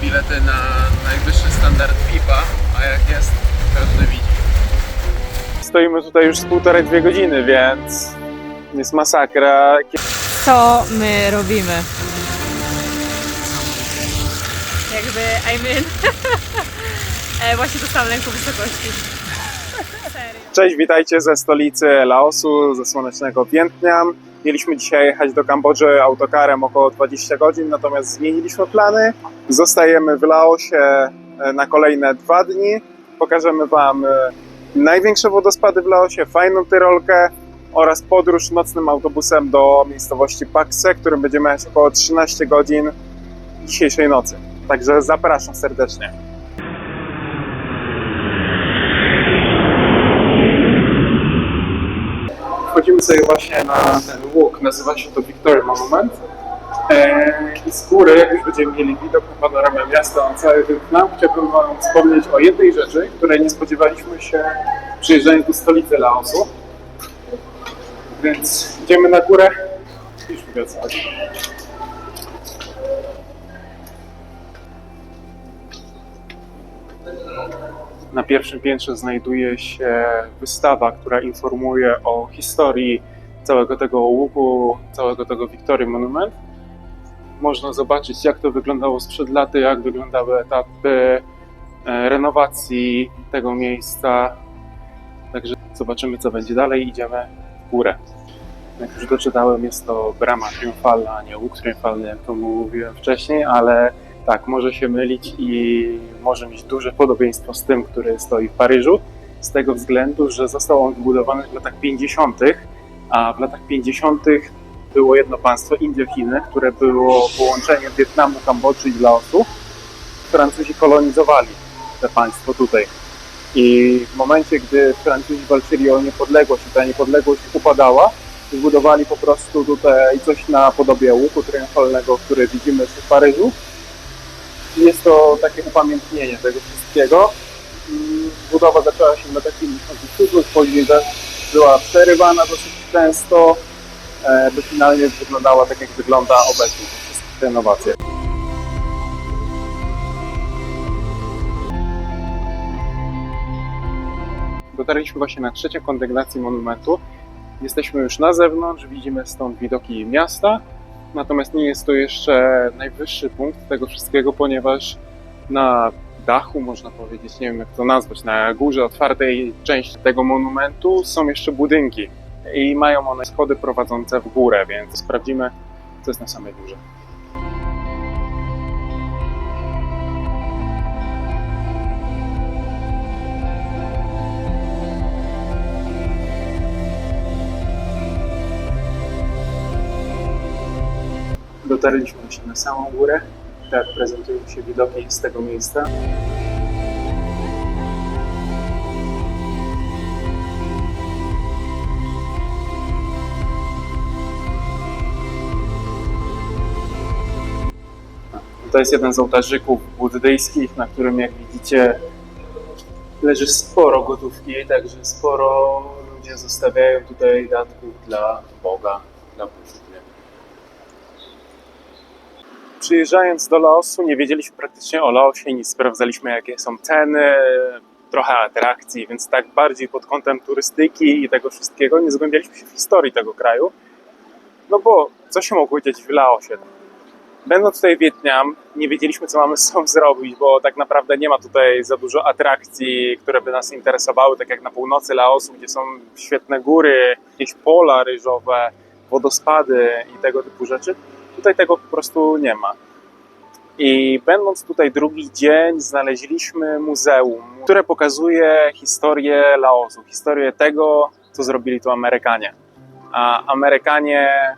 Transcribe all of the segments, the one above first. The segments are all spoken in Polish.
bilety na najwyższy standard VIP-a, a jak jest, każdy widzi. Stoimy tutaj już z półtorej, dwie godziny, więc jest masakra. Co my robimy? Jakby, I mean, e, właśnie dostałam lęku wysokości. Cześć, witajcie ze stolicy Laosu, ze słonecznego Wietnam. Mieliśmy dzisiaj jechać do Kambodży autokarem około 20 godzin, natomiast zmieniliśmy plany. Zostajemy w Laosie e, na kolejne dwa dni. Pokażemy Wam e, największe wodospady w Laosie, fajną tyrolkę oraz podróż nocnym autobusem do miejscowości Pakse, którym będziemy jechać około 13 godzin dzisiejszej nocy. Także zapraszam serdecznie. Wchodzimy sobie właśnie na ten łuk, nazywa się to Victory Monument. Eee, I z góry, jak już będziemy mieli widok na panoramę miasta na cały Wietnam, chciałbym Wam wspomnieć o jednej rzeczy, której nie spodziewaliśmy się przyjeżdżając do stolicy Laosu. Więc idziemy na górę i szukamy chodzi. Na pierwszym piętrze znajduje się wystawa, która informuje o historii całego tego łuku, całego tego Victory Monument. Można zobaczyć, jak to wyglądało sprzed laty, jak wyglądały etapy e, renowacji tego miejsca. Także zobaczymy, co będzie dalej. Idziemy w górę. Jak już doczytałem, jest to brama triumfalna, a nie łuk triumfalny, jak to mówiłem wcześniej, ale tak, może się mylić i może mieć duże podobieństwo z tym, który stoi w Paryżu, z tego względu, że został on wybudowany w latach 50., a w latach 50. było jedno państwo, Indiochiny, które było połączeniem Wietnamu, Kambodży i Laosu. Francuzi kolonizowali te państwo tutaj. I w momencie, gdy Francuzi walczyli o niepodległość ta niepodległość upadała, zbudowali po prostu tutaj coś na podobie łuku triumfalnego, który widzimy w Paryżu. Jest to takie upamiętnienie tego wszystkiego. Mm, Budowa zaczęła się w latach 50. później była przerywana dosyć często, e, by finalnie wyglądała tak, jak wygląda obecnie, te wszystkie renowacje. Dotarliśmy właśnie na trzecią kondygnację monumentu. Jesteśmy już na zewnątrz, widzimy stąd widoki miasta, natomiast nie jest to jeszcze najwyższy punkt tego wszystkiego, ponieważ na dachu, można powiedzieć, nie wiem jak to nazwać, na górze otwartej części tego monumentu są jeszcze budynki i mają one schody prowadzące w górę, więc sprawdzimy, co jest na samej górze. Dotarliśmy właśnie na samą górę. Tak prezentują się widoki z tego miejsca. To jest jeden z ołtarzyków buddyjskich, na którym jak widzicie leży sporo gotówki, także sporo ludzie zostawiają tutaj datków dla Boga, dla Buddy. Przyjeżdżając do Laosu nie wiedzieliśmy praktycznie o Laosie, nic sprawdzaliśmy jakie są ceny, trochę atrakcji, więc tak bardziej pod kątem turystyki i tego wszystkiego nie zagłębialiśmy się w historii tego kraju. No bo co się mogło dziać w Laosie? Będąc tutaj w Wietnam, nie wiedzieliśmy co mamy z sobą zrobić, bo tak naprawdę nie ma tutaj za dużo atrakcji, które by nas interesowały, tak jak na północy Laosu, gdzie są świetne góry, jakieś pola ryżowe, wodospady i tego typu rzeczy. Tutaj tego po prostu nie ma. I będąc tutaj drugi dzień, znaleźliśmy muzeum, które pokazuje historię Laosu, historię tego, co zrobili tu Amerykanie. A Amerykanie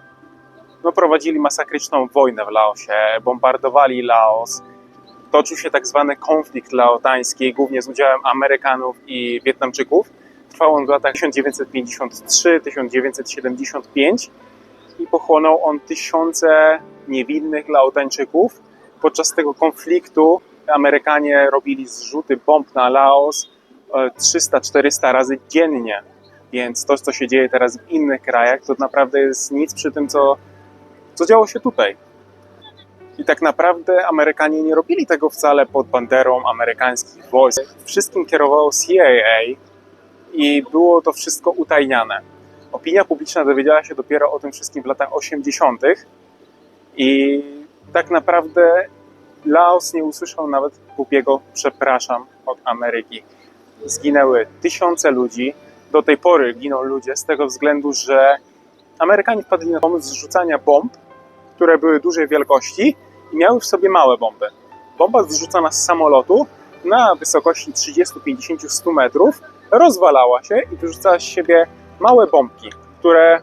no, prowadzili masakryczną wojnę w Laosie, bombardowali Laos. Toczył się tak zwany konflikt laotański, głównie z udziałem Amerykanów i Wietnamczyków. Trwał on w latach 1953-1975 i pochłonął on tysiące niewinnych Laotańczyków. Podczas tego konfliktu Amerykanie robili zrzuty bomb na Laos e, 300-400 razy dziennie. Więc to, co się dzieje teraz w innych krajach, to naprawdę jest nic przy tym, co, co działo się tutaj. I tak naprawdę Amerykanie nie robili tego wcale pod banderą amerykańskich wojsk. Wszystkim kierowało CIA i było to wszystko utajniane. Opinia publiczna dowiedziała się dopiero o tym wszystkim w latach 80. i tak naprawdę Laos nie usłyszał nawet głupiego przepraszam od Ameryki. Zginęły tysiące ludzi. Do tej pory giną ludzie z tego względu, że Amerykanie wpadli na pomysł zrzucania bomb, które były dużej wielkości i miały w sobie małe bomby. Bomba zrzucana z samolotu na wysokości 30, 50, 100 metrów rozwalała się i wyrzucała z siebie małe bombki, które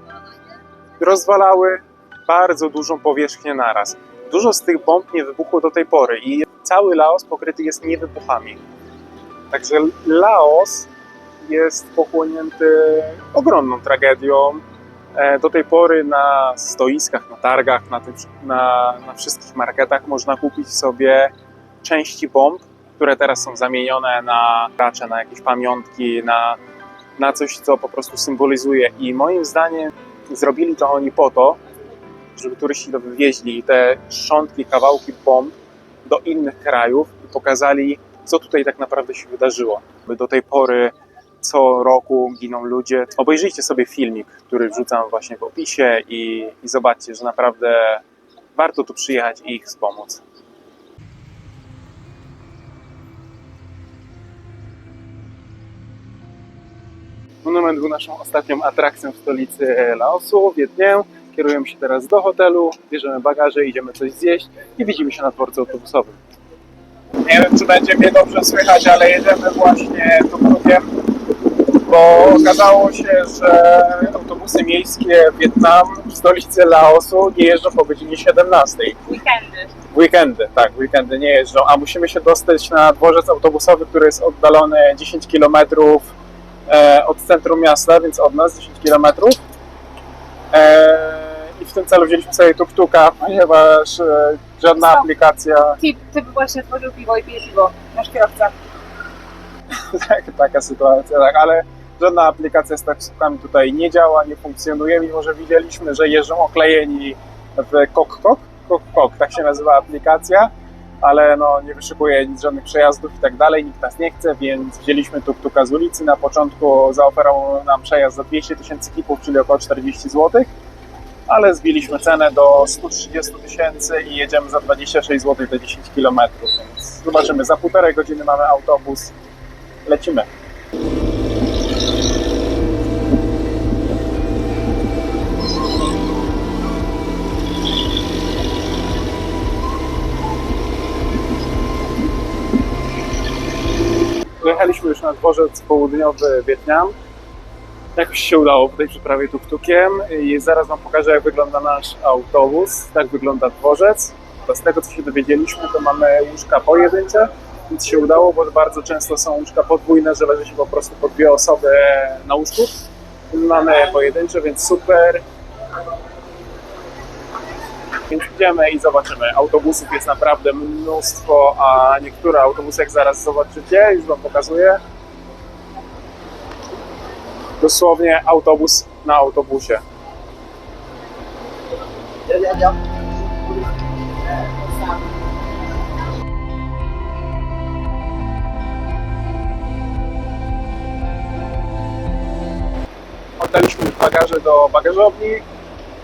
rozwalały bardzo dużą powierzchnię naraz. Dużo z tych bomb nie wybuchło do tej pory i cały Laos pokryty jest niewybuchami. Także Laos jest pochłonięty ogromną tragedią. E, Do tej pory na stoiskach, na targach, na, tym, na, na wszystkich marketach można kupić sobie części bomb, które teraz są zamienione na racze, na jakieś pamiątki, na, na coś, co po prostu symbolizuje. I moim zdaniem zrobili to oni po to, żeby turyści to wywieźli te szczątki, kawałki bomb do innych krajów i pokazali, co tutaj tak naprawdę się wydarzyło. Do tej pory co roku giną ludzie. Obejrzyjcie sobie filmik, który wrzucam właśnie w opisie i, i zobaczcie, że naprawdę warto tu przyjechać i ich wspomóc. Monument był naszą ostatnią atrakcją w stolicy Laosu, Wiednię. Kierujemy się teraz do hotelu, bierzemy bagaże, idziemy coś zjeść i widzimy się na dworcu autobusowym. Nie wiem, czy będzie mnie dobrze słychać, ale jedziemy właśnie tuk-tukiem, bo okazało się, że autobusy miejskie w Wietnam, w stolicy Laosu, nie jeżdżą po godzinie 17. Weekendy. Weekendy, tak, w weekendy nie jeżdżą, a musimy się dostać na dworzec autobusowy, który jest oddalony 10 km e, od centrum miasta, więc od nas 10 km. E, I w tym celu wzięliśmy sobie tuk-tuka, ponieważ e, żadna Co? aplikacja, Typ, typ właśnie otworzył piwo i pije piwo, nasz kierowca. tak, taka sytuacja, tak, ale żadna aplikacja z taksówkami tutaj nie działa, nie funkcjonuje, mimo że widzieliśmy, że jeżdżą oklejeni w Kok-Kok, Kok-Kok, tak się nazywa aplikacja, ale no nie wyszykuje żadnych przejazdów i tak dalej, nikt nas nie chce, więc wzięliśmy tuk-tuka z ulicy, na początku zaoferował nam przejazd za 200 tysięcy kipów, czyli około 40 zł, ale zbiliśmy cenę do 130 tysięcy i jedziemy za 26 zł te 10 km, więc zobaczymy, za półtorej godziny mamy autobus, lecimy. Na dworzec południowy Wietnam. Jakoś się udało po tej przeprawie tuk-tukiem i zaraz Wam pokażę jak wygląda nasz autobus, tak wygląda dworzec. To z tego co się dowiedzieliśmy to mamy łóżka pojedyncze, więc się udało, bo bardzo często są łóżka podwójne, że leży się po prostu po dwie osoby na łóżku. Mamy pojedyncze, więc super. Więc idziemy i zobaczymy. Autobusów jest naprawdę mnóstwo, a niektóre autobusy, jak zaraz zobaczycie, już Wam pokazuję. Dosłownie autobus na autobusie. Oddaliśmy bagaże do bagażowni.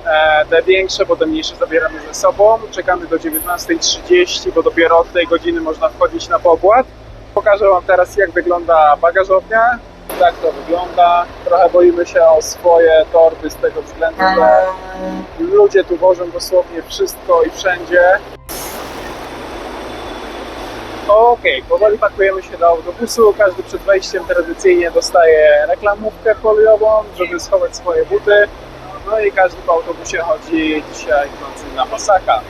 E, Te większe, bo te mniejsze zabieramy ze sobą. Czekamy do 19.30, bo dopiero od tej godziny można wchodzić na pokład. Pokażę Wam teraz, jak wygląda bagażownia. Tak to wygląda. Trochę boimy się o swoje torby z tego względu, że ludzie tu wożą dosłownie wszystko i wszędzie. Okej, powoli pakujemy się do autobusu. Każdy przed wejściem tradycyjnie dostaje reklamówkę foliową, żeby schować swoje buty. No i każdy po autobusie chodzi dzisiaj w nocy na masaka.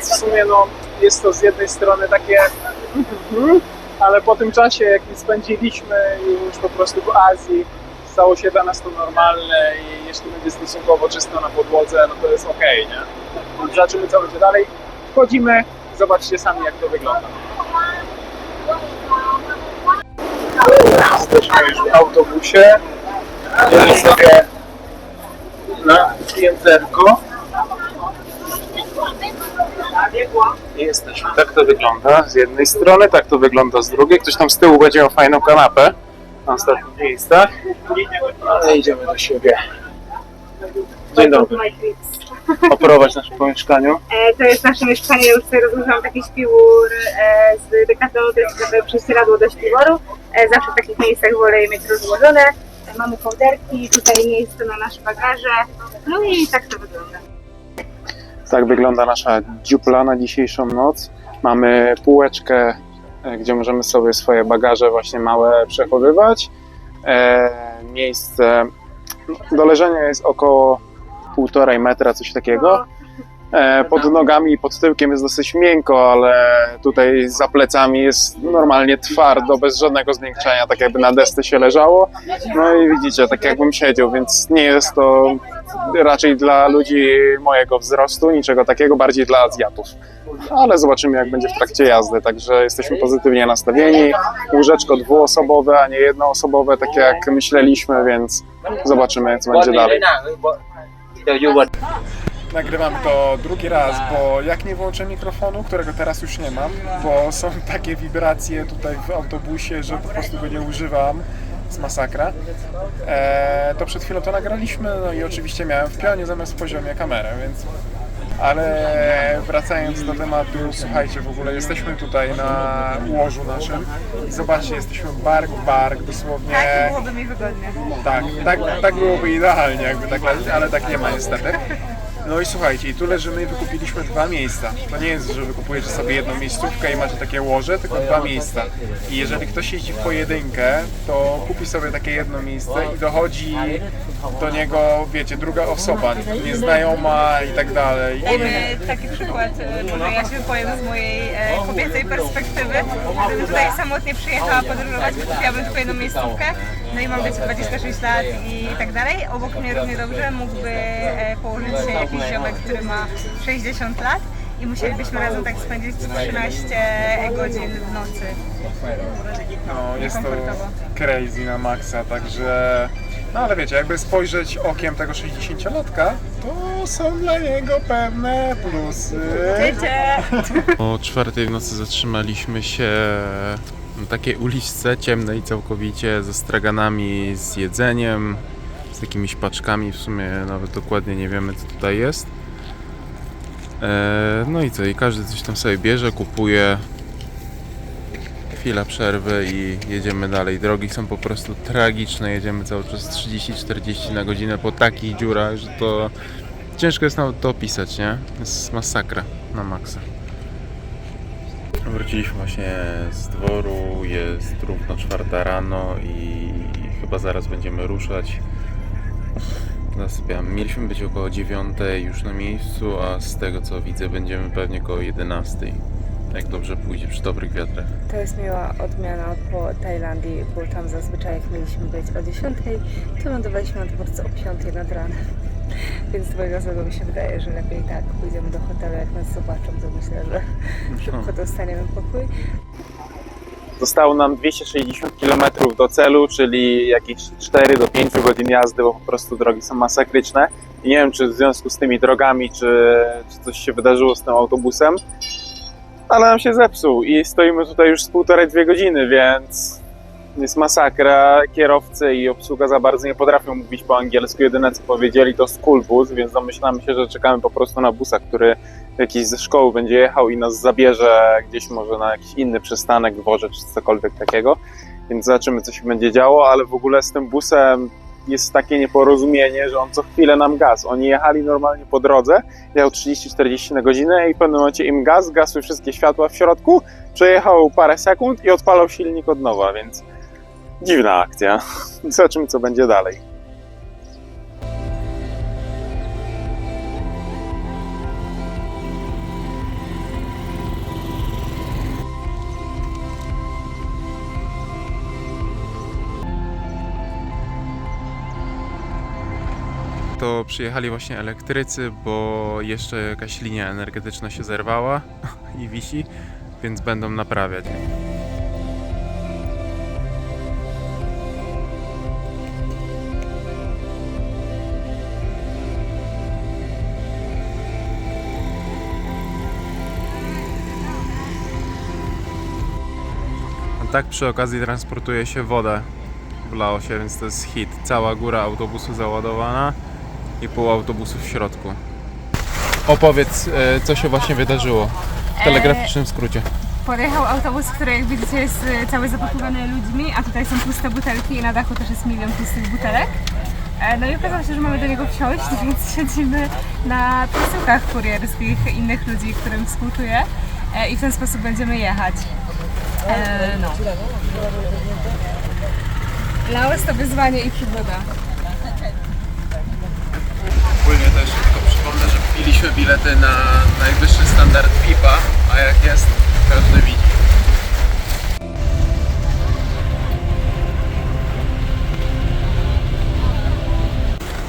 W sumie no, jest to z jednej strony takie mhm, ale po tym czasie, jaki spędziliśmy już po prostu w Azji, stało się dla nas to normalne i jeśli będzie stosunkowo czysto na podłodze, no to jest ok, nie? Zobaczymy co będzie dalej. Wchodzimy, zobaczcie sami jak to wygląda. Jesteśmy już w autobusie. Idziemy sobie na pięterko. Jesteśmy. Tak to wygląda z jednej strony, tak to wygląda z drugiej. Ktoś tam z tyłu będzie miał fajną kanapę na ostatnich miejscach. Ale idziemy do siebie. Dzień dobry. Operować nasze po mieszkaniu. E, to jest nasze mieszkanie, już sobie rozłożyłam taki śpiwór e, z Decathlonu, to jest prześcieradło do śpiworu. E, zawsze w takich miejscach wolę je mieć rozłożone. E, mamy kołderki, tutaj miejsce na nasze bagaże. No i tak to wygląda. Tak wygląda nasza dziupla na dzisiejszą noc. Mamy półeczkę, e, gdzie możemy sobie swoje bagaże właśnie małe przechowywać. E, miejsce no, do leżenia jest około półtorej metra, coś takiego. E, pod nogami i pod tyłkiem jest dosyć miękko, ale tutaj za plecami jest normalnie twardo, bez żadnego zmiękczenia, tak jakby na desce się leżało. No i widzicie, tak jakbym siedział, więc nie jest to raczej dla ludzi mojego wzrostu, niczego takiego, bardziej dla Azjatów. Ale zobaczymy, jak będzie w trakcie jazdy, także jesteśmy pozytywnie nastawieni. Łóżeczko dwuosobowe, a nie jednoosobowe, tak jak myśleliśmy, więc zobaczymy, co będzie dalej. Nagrywam to drugi raz, bo jak nie włączę mikrofonu, którego teraz już nie mam, bo są takie wibracje tutaj w autobusie, że po prostu go nie używam, z masakra, e, to przed chwilą to nagraliśmy, no i oczywiście miałem w pionie zamiast w poziomie kamerę, więc... Ale wracając do tematu, słuchajcie, w ogóle jesteśmy tutaj na łożu naszym i zobaczcie, jesteśmy bark w bark, dosłownie... Tak byłoby mi wygodnie. Tak, tak, tak byłoby idealnie, jakby tak ale tak nie ma niestety. No i słuchajcie, i tu leżymy i wykupiliśmy dwa miejsca. To nie jest, że wykupujecie sobie jedną miejscówkę i macie takie łoże, tylko dwa miejsca. I jeżeli ktoś jeździ w pojedynkę, to kupi sobie takie jedno miejsce i dochodzi do niego, wiecie, druga osoba, nieznajoma i tak dalej. Dajmy taki przykład, e, może ja się wypowiem z mojej e, kobiecej perspektywy. Gdybym tutaj samotnie przyjechała podróżować, kupiłabym tylko jedną miejscówkę, no i mam być 26 lat i tak dalej. Obok mnie równie dobrze mógłby e, położyć się jakiś ziomek, który ma 60 lat i musielibyśmy razem tak spędzić 13 godzin w nocy. No, jest to crazy na maksa, także... No ale wiecie, jakby spojrzeć okiem tego 60-latka, to są dla niego pewne plusy. Wiecie, O czwartej w nocy zatrzymaliśmy się na takiej uliczce ciemnej całkowicie, ze straganami, z jedzeniem, z jakimiś paczkami, w sumie nawet dokładnie nie wiemy co tutaj jest. E, no i co, i każdy coś tam sobie bierze, kupuje. Chwila przerwy i jedziemy dalej. Drogi są po prostu tragiczne, jedziemy cały czas 30-40 na godzinę po takich dziurach, że to ciężko jest nawet to opisać, nie? Jest masakra na maksa. Wróciliśmy właśnie z dworu, jest równo czwarta rano i chyba zaraz będziemy ruszać. Zasypiam. Mieliśmy być około 9 już na miejscu, a z tego co widzę będziemy pewnie około 11. Jak dobrze pójdzie przy dobrych wiatrach. To jest miła odmiana po Tajlandii, bo tam zazwyczaj jak mieliśmy być o 10, to lądowaliśmy na dworcu o 5 nad ranem. Więc z mojego mi się wydaje, że lepiej tak pójdziemy do hotelu, jak nas zobaczą, to myślę, że szybko dostaniemy pokój. Zostało nam 260 km do celu, czyli jakieś 4 do 5 godzin jazdy, bo po prostu drogi są masakryczne. I nie wiem, czy w związku z tymi drogami, czy, czy coś się wydarzyło z tym autobusem, ale nam się zepsuł i stoimy tutaj już z półtorej, dwie godziny, więc jest masakra. Kierowcy i obsługa za bardzo nie potrafią mówić po angielsku. Jedyne co powiedzieli to school bus, więc domyślamy się, że czekamy po prostu na busa, który jakiś ze szkoły będzie jechał i nas zabierze gdzieś może na jakiś inny przystanek, dworzec czy cokolwiek takiego. Więc zobaczymy, co się będzie działo, ale w ogóle z tym busem jest takie nieporozumienie, że on co chwilę nam gaz. Oni jechali normalnie po drodze, jechał 30-40 na godzinę i w pewnym momencie im gaz, gasły wszystkie światła w środku, przejechał parę sekund i odpalał silnik od nowa, więc dziwna akcja. Zobaczymy, co będzie dalej. To przyjechali właśnie elektrycy, bo jeszcze jakaś linia energetyczna się zerwała i wisi, więc będą naprawiać. Tak przy okazji transportuje się wodę w Laosie, więc to jest hit. Cała góra autobusu załadowana i pół autobusu w środku. Opowiedz, e, co się właśnie wydarzyło w telegraficznym skrócie. Podjechał autobus, który jak widzicie jest e, cały zapakowany ludźmi, a tutaj są puste butelki i na dachu też jest milion pustych butelek. E, No i okazało się, że mamy do niego wsiąść, więc siedzimy na przesyłkach kurierskich innych ludzi, którym współczuję e, i w ten sposób będziemy jechać. E, No. Laos to wyzwanie i przygoda. Ogólnie też tylko przypomnę, że kupiliśmy bilety na najwyższy standard VIP-a, a jak jest, każdy widzi.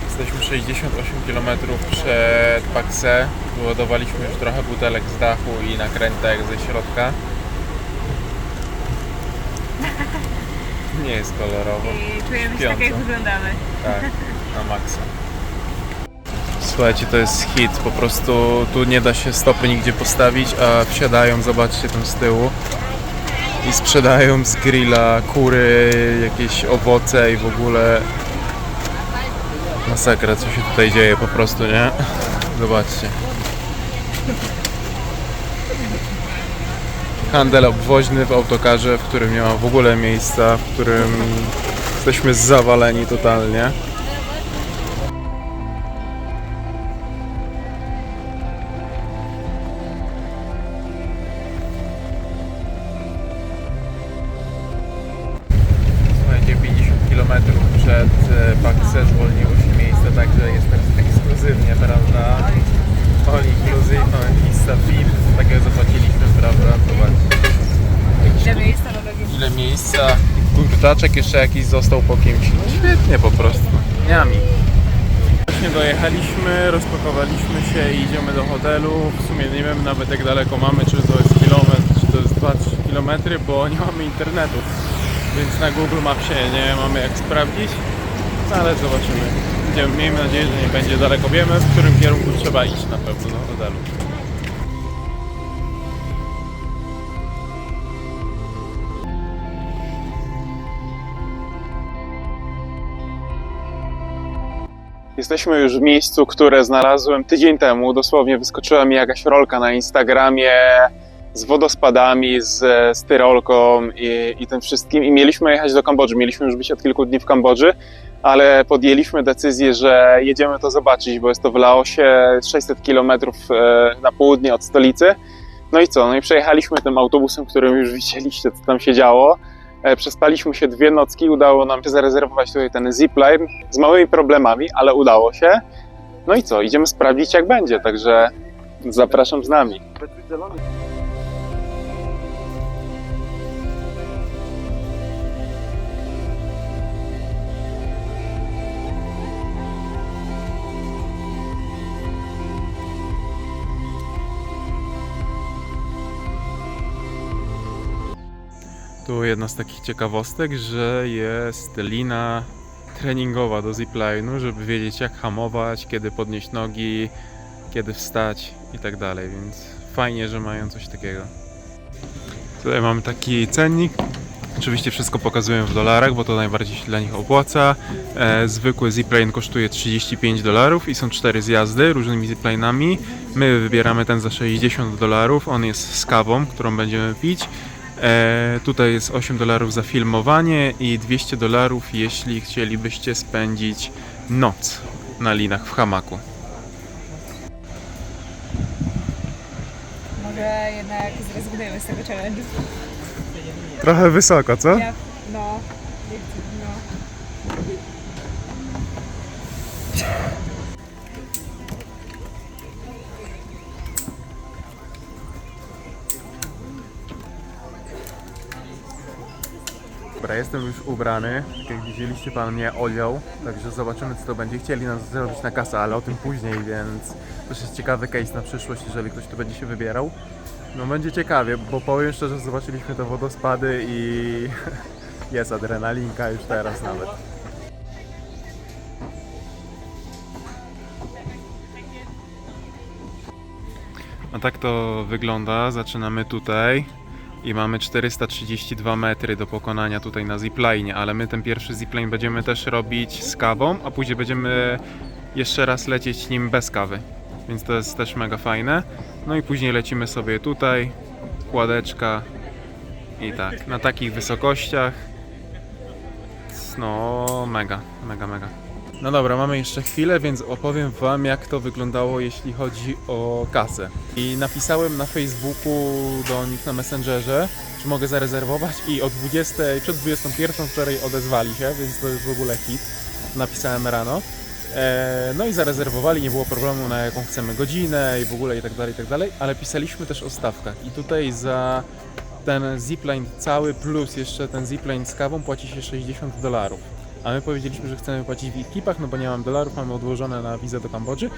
Jesteśmy 68 km przed Pakse. Wyładowaliśmy już trochę butelek z dachu i nakrętek ze środka. Nie jest kolorowo. I czujemy się tak, jak wyglądamy. Tak, na maksa. Słuchajcie, to jest hit, po prostu tu nie da się stopy nigdzie postawić, a wsiadają, zobaczcie tam z tyłu i sprzedają z grilla kury, jakieś owoce i w ogóle masakra, co się tutaj dzieje po prostu, nie? Zobaczcie. Handel obwoźny w autokarze, w którym nie ma w ogóle miejsca, w którym jesteśmy zawaleni totalnie. Kurczaczek jeszcze jakiś został po kimś. Świetnie po prostu, dniami. Właśnie dojechaliśmy, rozpakowaliśmy się i idziemy do hotelu. W sumie nie wiem nawet jak daleko mamy, czy to jest kilometr, czy to jest 2-3 kilometry, bo nie mamy internetu. Więc na Google Mapsie nie mamy jak sprawdzić, no ale zobaczymy. Idziemy, miejmy nadzieję, że nie będzie daleko. Wiemy, w którym kierunku trzeba iść na pewno do hotelu. Jesteśmy już w miejscu, które znalazłem tydzień temu. Dosłownie wyskoczyła mi jakaś rolka na Instagramie z wodospadami, z, z tyrolką i, i tym wszystkim. I mieliśmy jechać do Kambodży. Mieliśmy już być od kilku dni w Kambodży, ale podjęliśmy decyzję, że jedziemy to zobaczyć, bo jest to w Laosie 600 km na południe od stolicy. No i co? No i przejechaliśmy tym autobusem, którym już widzieliście, co tam się działo. E, Przespaliśmy się dwie nocki, udało nam się zarezerwować tutaj ten zipline z małymi problemami, ale udało się. No i co, idziemy sprawdzić jak będzie, także zapraszam z nami. Tu jedna z takich ciekawostek, że jest lina treningowa do zipline'u, żeby wiedzieć jak hamować, kiedy podnieść nogi, kiedy wstać i tak dalej, więc fajnie, że mają coś takiego. Tutaj mamy taki cennik. Oczywiście wszystko pokazuję w dolarach, bo to najbardziej się dla nich opłaca. E, zwykły zipline kosztuje 35 dolarów i są cztery zjazdy różnymi zipline'ami. My wybieramy ten za 60 dolarów. On jest z kawą, którą będziemy pić. E, tutaj jest 8 dolarów za filmowanie i 200 dolarów, jeśli chcielibyście spędzić noc na linach w hamaku. Może jednak zrezygnujemy z tego challenge'u. Trochę wysoko, co? Ja, no, jestem już ubrany. Tak jak widzieliście, pan mnie odział. Także zobaczymy, co to będzie. Chcieli nas zrobić na kasę, ale o tym później, więc też jest ciekawy case na przyszłość, jeżeli ktoś tu będzie się wybierał. No będzie ciekawie, bo powiem szczerze, zobaczyliśmy te wodospady i jest adrenalinka już teraz nawet. A tak to wygląda. Zaczynamy tutaj. I mamy 432 metry do pokonania tutaj na zipline, ale my ten pierwszy zipline będziemy też robić z kawą, a później będziemy jeszcze raz lecieć nim bez kawy, więc to jest też mega fajne. No i później lecimy sobie tutaj, kładeczka i tak, na takich wysokościach. No, mega, mega, mega. No dobra, mamy jeszcze chwilę, więc opowiem Wam, jak to wyglądało, jeśli chodzi o kasę. I napisałem na Facebooku do nich na Messengerze, czy mogę zarezerwować i o 20, przed 21 wczoraj odezwali się, więc to jest w ogóle hit. Napisałem rano. E, no i zarezerwowali, nie było problemu na jaką chcemy godzinę i w ogóle i tak dalej, i tak dalej, ale pisaliśmy też o stawkach i tutaj za ten zipline cały plus jeszcze ten zipline z kawą płaci się 60 dolarów. A my powiedzieliśmy, że chcemy płacić w ekipach, no bo nie mam dolarów, mamy odłożone na wizę do Kambodży.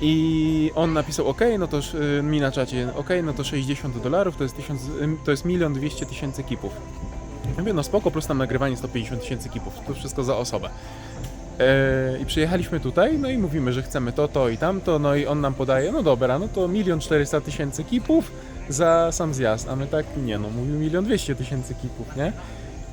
I on napisał, ok, no to y, mi na czacie, ok, no to 60 dolarów, to jest, 1000, ym, to jest milion 200 tysięcy kipów. Mówię, no spoko, plus tam nagrywanie 150 tysięcy kipów, to wszystko za osobę. E, I przyjechaliśmy tutaj, no i mówimy, że chcemy to, to i tamto, no i on nam podaje, no dobra, no to milion 400 tysięcy kipów za sam zjazd, a my tak, nie no, mówił milion 200 tysięcy kipów, nie?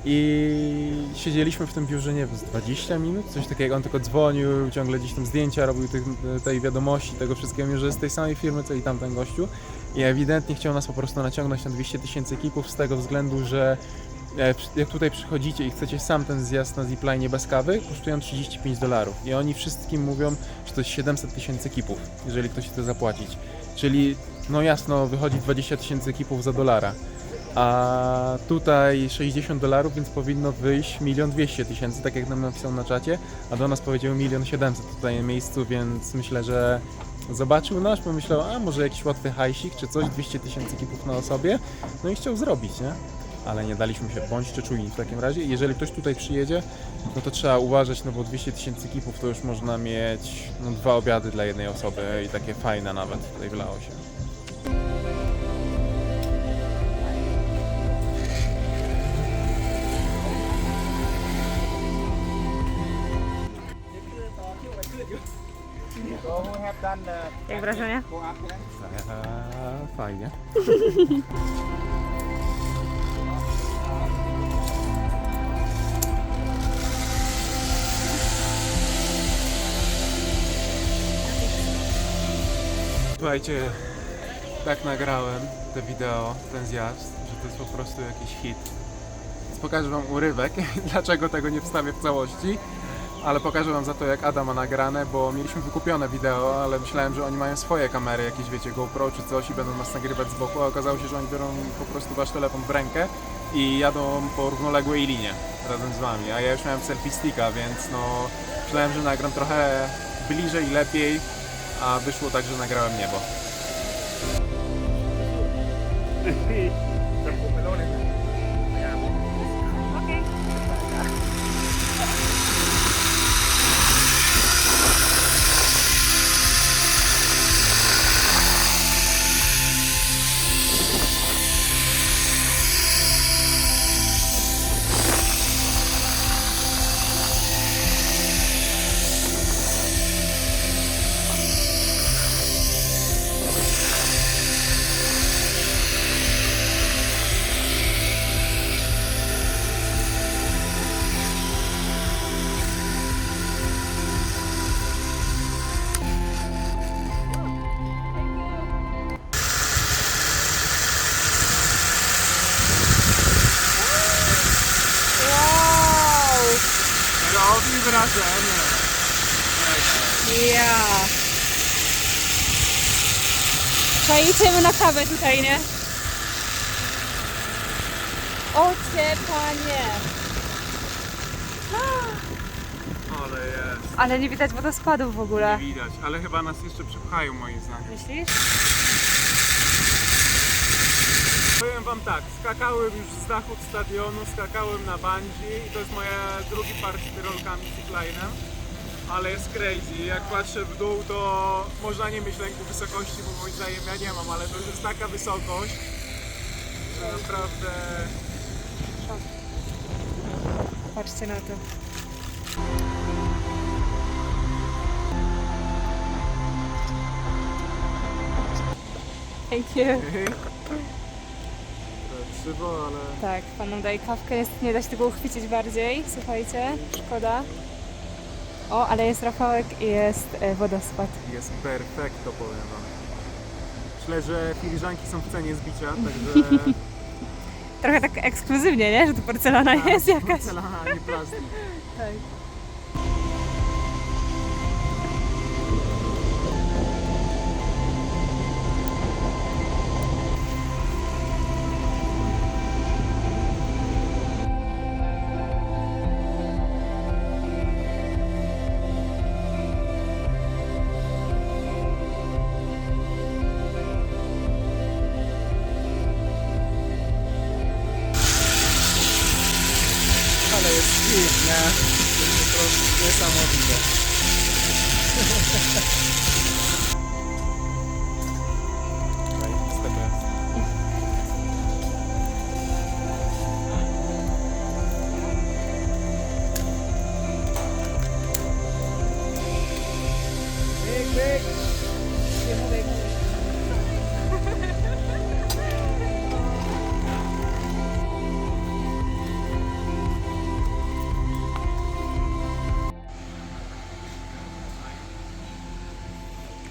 I siedzieliśmy w tym biurze, nie wiem, z 20 minut, coś takiego, on tylko dzwonił, ciągle gdzieś tam zdjęcia robił tych, tej wiadomości, tego wszystkiego, że z tej samej firmy, co i tamten gościu i ewidentnie chciał nas po prostu naciągnąć na 200 tysięcy kipów z tego względu, że e, jak tutaj przychodzicie i chcecie sam ten zjazd na zipline bez kawy, kosztują 35 dolarów i oni wszystkim mówią, że to jest 700 tysięcy kipów, jeżeli ktoś chce zapłacić. Czyli, no jasno, wychodzi 20 tysięcy kipów za dolara. A tutaj 60 dolarów, więc powinno wyjść 1 200 tysięcy, tak jak nam napisał na czacie, a do nas powiedział 1 700 tutaj na miejscu, więc myślę, że zobaczył nas, pomyślał, a może jakiś łatwy hajsik czy coś, 200 tysięcy kipów na osobie, no i chciał zrobić, nie? Ale nie daliśmy się, bądźcie czujni w takim razie. Jeżeli ktoś tutaj przyjedzie, no to trzeba uważać, no bo 200 tysięcy kipów to już można mieć no, dwa obiady dla jednej osoby i takie fajne nawet tutaj w Laosie. Jak wrażenie? Eee, fajnie. Słuchajcie, tak nagrałem te wideo, ten zjazd, że to jest po prostu jakiś hit. Pokażę wam urywek, dlaczego tego nie wstawię w całości. Ale pokażę wam za to jak Adam ma nagrane, bo mieliśmy wykupione wideo, ale myślałem, że oni mają swoje kamery, jakieś wiecie GoPro czy coś i będą nas nagrywać z boku, a okazało się, że oni biorą po prostu wasz telefon w rękę i jadą po równoległej linie razem z wami, a ja już miałem selfie sticka, więc no myślałem, że nagram trochę bliżej, lepiej, a wyszło tak, że nagrałem niebo. Kawę tutaj, nie? Ocie, panie! Ale jest. Ale nie widać wodospadów w ogóle. Widać, ale chyba nas jeszcze przepchają moim zdaniem. Myślisz? Powiem wam tak, skakałem już z dachu stadionu, skakałem na bungee i to jest moja drugi part z rolkami ziplinem, ale jest crazy. Jak patrzę w dół, to można nie mieć lęku wysokości, bo moim zdaniem ja nie mam, ale to już jest taka wysokość, że naprawdę Patrzcie na to. Thank you. ale Tak, pan nam daje kawkę, nie da się tego uchwycić bardziej, słuchajcie, szkoda. O, ale jest Rafałek i jest e, wodospad. jest perfekto, powiem wam. Myślę, że filiżanki są w cenie zbicia, także Trochę tak ekskluzywnie, nie? Że tu porcelana jest jakaś. porcelana, nie plastik. Tak.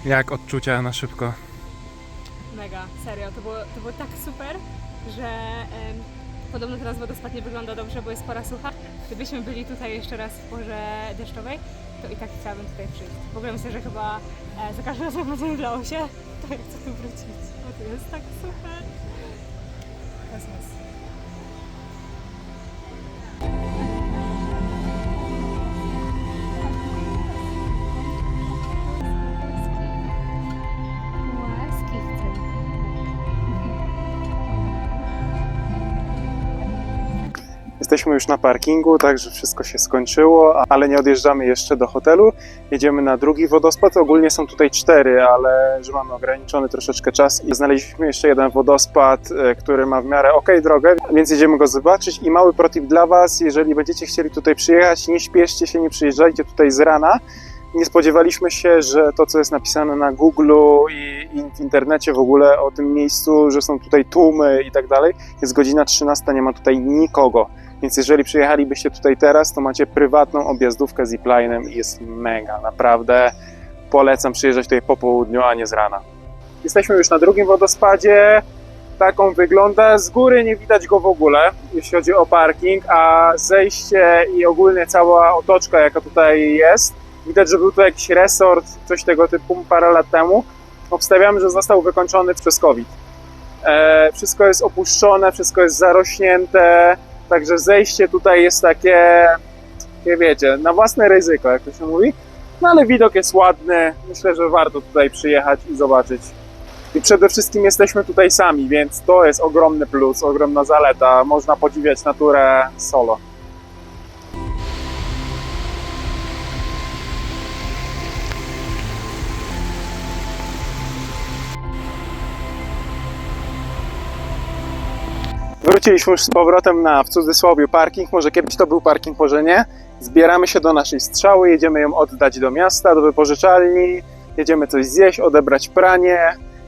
Jak odczucia na szybko? Mega, serio, to było, to było tak super, że em, podobno teraz wodospad nie wygląda dobrze, bo jest pora sucha. Gdybyśmy byli tutaj jeszcze raz w porze deszczowej, to i tak chciałabym tutaj przyjść. W ogóle myślę, że chyba e, za każdym razem jak udało się, to ja chcę tu wrócić, bo to jest tak super. Kosmos. Jesteśmy już na parkingu, także wszystko się skończyło, ale nie odjeżdżamy jeszcze do hotelu. Jedziemy na drugi wodospad. Ogólnie są tutaj cztery, ale że mamy ograniczony troszeczkę czas i znaleźliśmy jeszcze jeden wodospad, e, który ma w miarę ok drogę, więc jedziemy go zobaczyć. I mały protip dla Was, jeżeli będziecie chcieli tutaj przyjechać, nie śpieszcie się, nie przyjeżdżajcie tutaj z rana. Nie spodziewaliśmy się, że to, co jest napisane na Google'u i, i w internecie w ogóle o tym miejscu, że są tutaj tłumy i tak dalej, jest godzina 13, nie ma tutaj nikogo. Więc jeżeli przyjechalibyście tutaj teraz, to macie prywatną objazdówkę z ziplinem i jest mega, naprawdę polecam przyjeżdżać tutaj po południu, a nie z rana. Jesteśmy już na drugim wodospadzie, tak on wygląda, z góry nie widać go w ogóle, jeśli chodzi o parking, a zejście i ogólnie cała otoczka, jaka tutaj jest, widać, że był tu jakiś resort, coś tego typu parę lat temu. Obstawiamy, że został wykończony przez COVID. E, wszystko jest opuszczone, wszystko jest zarośnięte, Także zejście tutaj jest takie, nie wiecie, na własne ryzyko, jak to się mówi. No ale widok jest ładny. Myślę, że warto tutaj przyjechać i zobaczyć. I przede wszystkim jesteśmy tutaj sami, więc to jest ogromny plus, ogromna zaleta. Można podziwiać naturę solo. Wróciliśmy już z powrotem na w cudzysłowie parking. Może kiedyś to był parking, może nie. Zbieramy się do naszej strzały, jedziemy ją oddać do miasta, do wypożyczalni. Jedziemy coś zjeść, odebrać pranie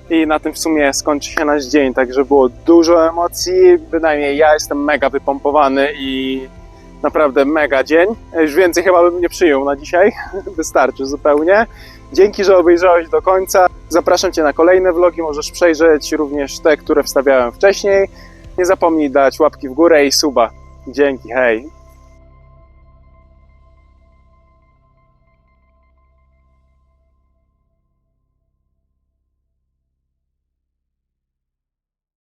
i na tym w sumie skończy się nasz dzień. Także było dużo emocji. Bynajmniej ja jestem mega wypompowany i naprawdę mega dzień. Już więcej chyba bym nie przyjął na dzisiaj. Wystarczy zupełnie. Dzięki, że obejrzałeś do końca. Zapraszam Cię na kolejne vlogi. Możesz przejrzeć również te, które wstawiałem wcześniej. Nie zapomnij dać łapki w górę i suba. Dzięki, hej.